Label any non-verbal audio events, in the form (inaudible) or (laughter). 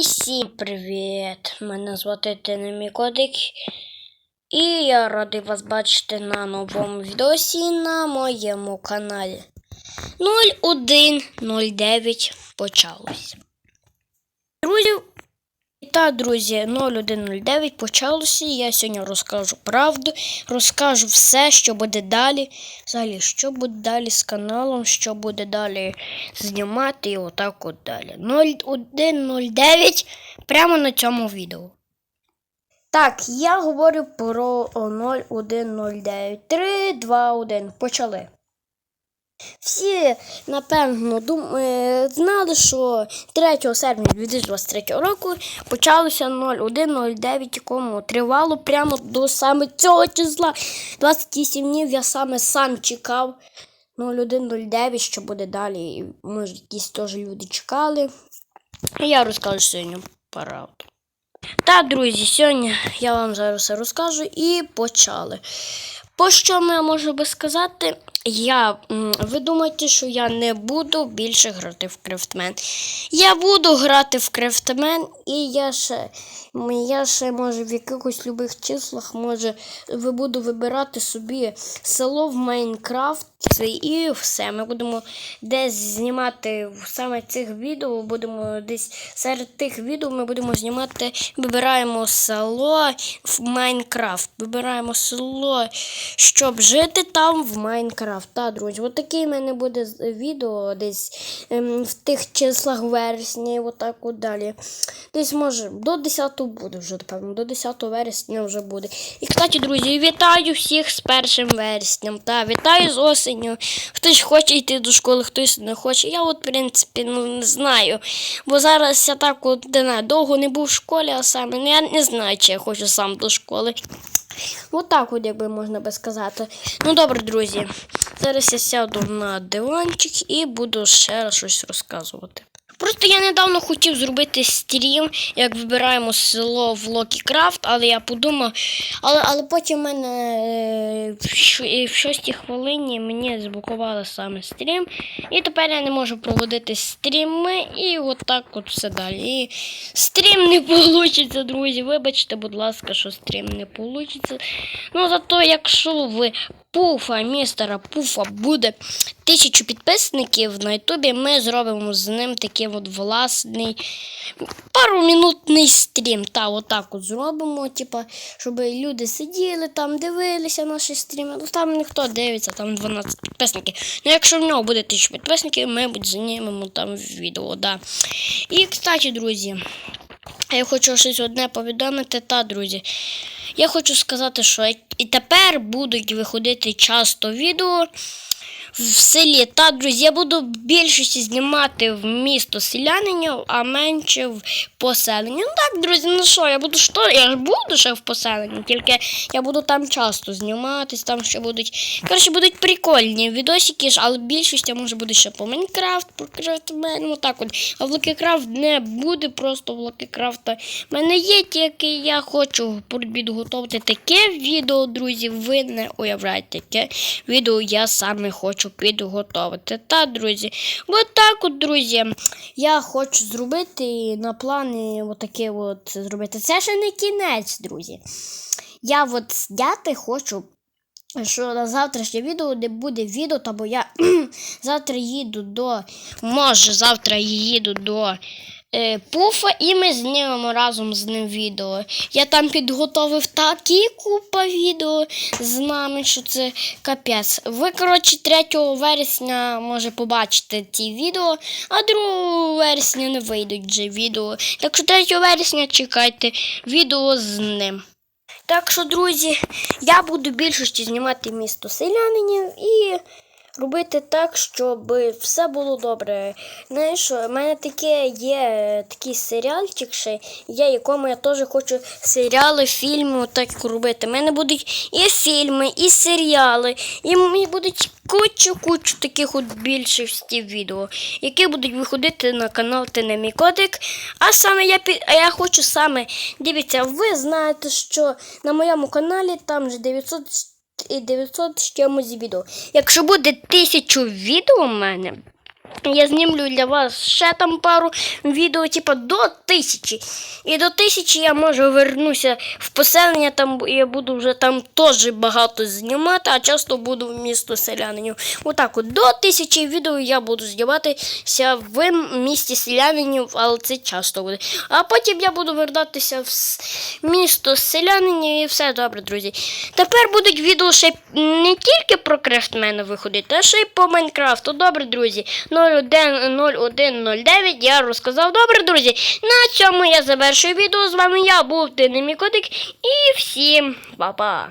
Всім привіт! Мене звати Тинемі І я радий вас бачити на новому відосі на моєму каналі. 0109 почалось. Друзі, та, друзі, 0109 почалося. Я сьогодні розкажу правду, розкажу все, що буде далі. Взагалі, що буде далі з каналом, що буде далі знімати і отак от далі. 0109 прямо на цьому відео. Так, я говорю про 0109. 3, 2, 1. Почали. Всі, напевно, е, знали, що 3 серпня 2023 року почалося 0109, якому тривало прямо до саме цього числа. 28 днів я саме сам чекав 0109, що буде далі. Може, якісь теж люди чекали. Я розкажу сьогодні правду. Та, друзі, сьогодні я вам зараз все розкажу і почали. По що я можу би сказати? Я, ви думаєте, що я не буду більше грати в Крафтмен. Я буду грати в Крафтмен, і я ще, я ще може в якихось любих числах, може, ви буду вибирати собі село в Майнкрафт. І все. Ми будемо десь знімати саме цих відео. Будемо десь серед тих відео ми будемо знімати. Вибираємо село в Майнкрафт. Вибираємо село, щоб жити там в Майнкрафт. Та, друзі, от в мене буде відео десь ем, в тих числах вересня, і отак от далі. Десь може до 10 буде вже, напевно, до 10 вересня вже буде. І, кстати, друзі, вітаю всіх з 1 вересням. Та, вітаю з осенню. Хтось хоче йти до школи, хтось не хоче. Я от, в принципі, ну, не знаю. Бо зараз я так от не знаю, довго не був в школі, а саме ну, я не знаю, чи я хочу сам до школи. От так от, якби можна би сказати. Ну добре, друзі. Зараз я сяду на диванчик і буду ще раз щось розказувати. Просто я недавно хотів зробити стрім, як вибираємо село в Локі Крафт, але я подумав, але, але потім в мене е, в щ- в шостій хвилині мені заблокували саме стрім. І тепер я не можу проводити стріми, і отак от все далі. І стрім не вийде, друзі. Вибачте, будь ласка, що стрім не вийде. Ну зато якщо ви пуфа, містера Пуфа буде тисячу підписників на Ютубі, ми зробимо з ним такий от власний паромінутний стрім. Та отак от зробимо, типа, щоб люди сиділи там, дивилися наші стріми. Ну там ніхто дивиться, там 12 підписників. Ну якщо в нього буде тисячу підписників, ми знімемо там відео. Да. І, кстати, друзі. Я хочу щось одне повідомити, та, друзі. Я хочу сказати, що і тепер будуть виходити часто відео в селі. Та, друзі, я буду більшості знімати в місто селянинів, а менше в поселенні. Ну так, друзі, ну що, я буду що? Я ж буду ще в поселенні, тільки я буду там часто зніматись, там ще будуть. Коротше, будуть прикольні відосики, але більшість я може буде ще по Майнкрафт, по Крафтмен, ну так от. А в Локікрафт не буде просто в Локікрафта. В мене є тільки я хочу підготувати таке відео, друзі. Ви не уявляєте, яке відео я саме хочу підготувати. Та, друзі, от так от, друзі, я хочу зробити на плані отаке от зробити. Це ще не кінець, друзі. Я от зняти хочу. Що на завтрашнє відео не буде відео, та я (clears throat) завтра їду до. Може, завтра їду до Пуфа, і ми знімемо разом з ним відео. Я там підготовив такі купа відео з нами, що це капець. Ви, коротше, 3 вересня може побачите ті відео, а 2 вересня не вийдуть вже відео. Так що 3 вересня чекайте відео з ним. Так що, друзі, я буду більшості знімати місто селянинів і робити так, щоб все було добре. Знаєш, у мене таке є такий серіальчик, ще є, якому я теж хочу серіали, фільми так робити. У мене будуть і фільми, і серіали, і мені будуть кучу-кучу таких от більшості відео, які будуть виходити на канал Тенемі Котик. А саме я під... а я хочу саме. Дивіться, ви знаєте, що на моєму каналі там же 900 і 900 з чимось відео. Якщо буде тисячу відео в мене, Я знімлю для вас ще там пару відео, типа до тисячі. І до тисячі я може вернуся в поселення, там я буду вже там теж багато знімати, а часто буду в місто селянинів. Отак от до тисячі відео я буду зніматися в місті селянинів, але це часто буде. А потім я буду вертатися в місто селянинів і все добре, друзі. Тепер будуть відео ще не тільки про крафтмена виходити, а ще й по Майнкрафту. Добре, друзі. 010109 я розказав. Добре, друзі. На цьому я завершую відео. З вами я був Динамікотик і всім па-па.